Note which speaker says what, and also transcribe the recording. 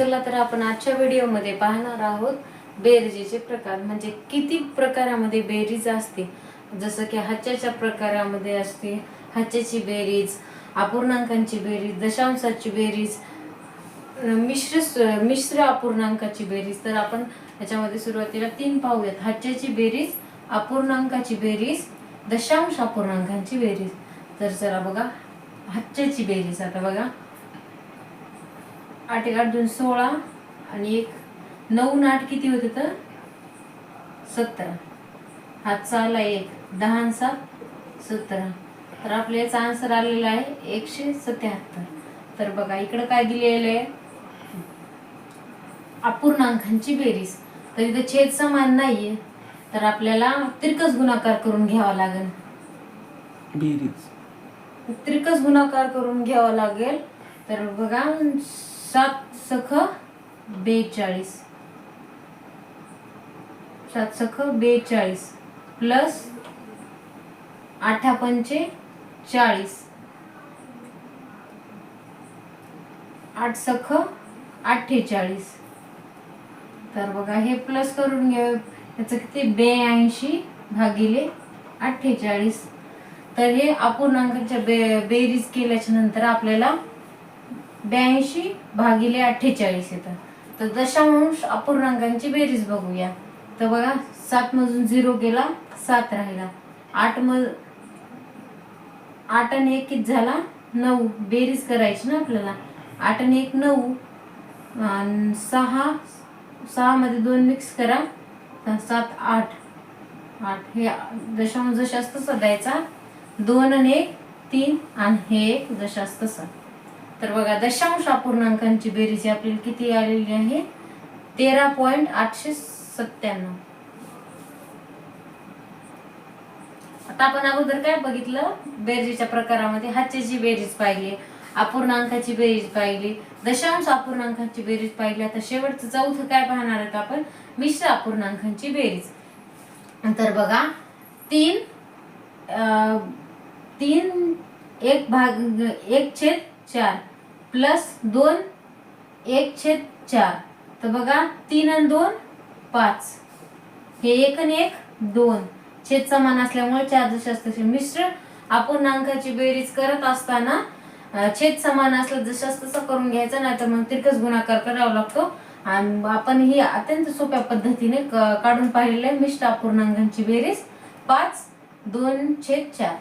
Speaker 1: चला तर आपण आजच्या व्हिडिओमध्ये पाहणार आहोत बेरजेचे प्रकार. म्हणजे किती प्रकारामध्ये बेरीज असते? जसं की हच्च्याच्या प्रकारामध्ये असते. हच्च्याची बेरीज अपूर्णांकांची बेरीज दशांशाची बेरीज मिश्र मिश्र अपूर्णांकाची बेरीज. तर आपण याच्यामध्ये सुरुवातीला तीन पाहूयात. हच्च्याची बेरीज अपूर्णांकाची बेरीज दशांश अपूर्णांकांची बेरीज. तर चला बघा हच्च्याची बेरीज आता बघा. आठ एक आठ दोन सोळा आणि एक नऊ आठ किती होते तर? सतरा. हातचा आला एक. दहा सात सतरा. तर आपल्या याचा आन्सर आलेला आहे एकशे सत्याहत्तर. तर बघा इकडं काय दिलेलं आहे? अपूर्णांकांची बेरीज. तर इथं छेद समान नाहीये. तर आपल्याला तिरकस गुणाकार करून घ्यावा लागेल.
Speaker 2: बेरीज.
Speaker 1: त्रिकस गुणाकार करून घ्यावा लागेल. तर बघा सात सख बेचाळीस. सात सख बेचाळीस प्लस आठा पंचे चाळीस. आठ सख अठ्ठेचाळीस. तर बघा हे प्लस करून घ्या. याचं किती? ब्याऐंशी भागिले अठ्ठेचाळीस. तर हे अपूर्णांकाच्या बे बेरीज केल्याच्यानंतर आपल्याला ब्याऐंशी भागिले अठ्ठेचाळीस येतं तर दशांश अपूर्णांकांची बेरीज बघूया. तर बघा सात मधून झिरो गेला सात राहिला. आठ मध आठ आणि एक किती झाला? नऊ. बेरीज करायची ना आपल्याला. आठ आणि एक नऊ. आणि सहा सहामध्ये दोन मिक्स करा. सात आठ. आठ. हे दशांश जशास तसा द्यायचा दोन आणि एक तीन. आणि हे एक दशांश तसा. तर बघा दशांश अपूर्णांकांची बेरीज आपल्याला किती आलेली आहे? तेरा पॉईंट आठशे सत्त्याण्णव. आता आपण अगोदर काय बघितलं? बेरजेच्या प्रकारामध्ये हातची बेरीज पाहिली अपूर्णांकाची बेरीज पाहिली दशांश अपूर्णांकांची बेरीज पाहिली. आता शेवटचं चौथं काय पाहणार आहेत आपण? मिश्र अपूर्णांकांची बेरीज. तर बघा तीन अं, तीन एक भाग एक छेद चार. प्लस दोन एक छेद चार. तर बघा तीन आणि दोन पाच. हे एक आणि एक दोन. छेद समान असल्यामुळे चार दशांश तसे मिश्र अपूर्णांकाची बेरीज करत असताना छेद समान असलं जशास तसं करून घ्यायचं नाही तर मग तिरकस गुणाकार करावा लागतो. आणि आपण ही अत्यंत सोप्या पद्धतीने क- काढून पाहिलेलं आहे मिश्र अपूर्णांकांची बेरीज. पाच दोन छेद चार.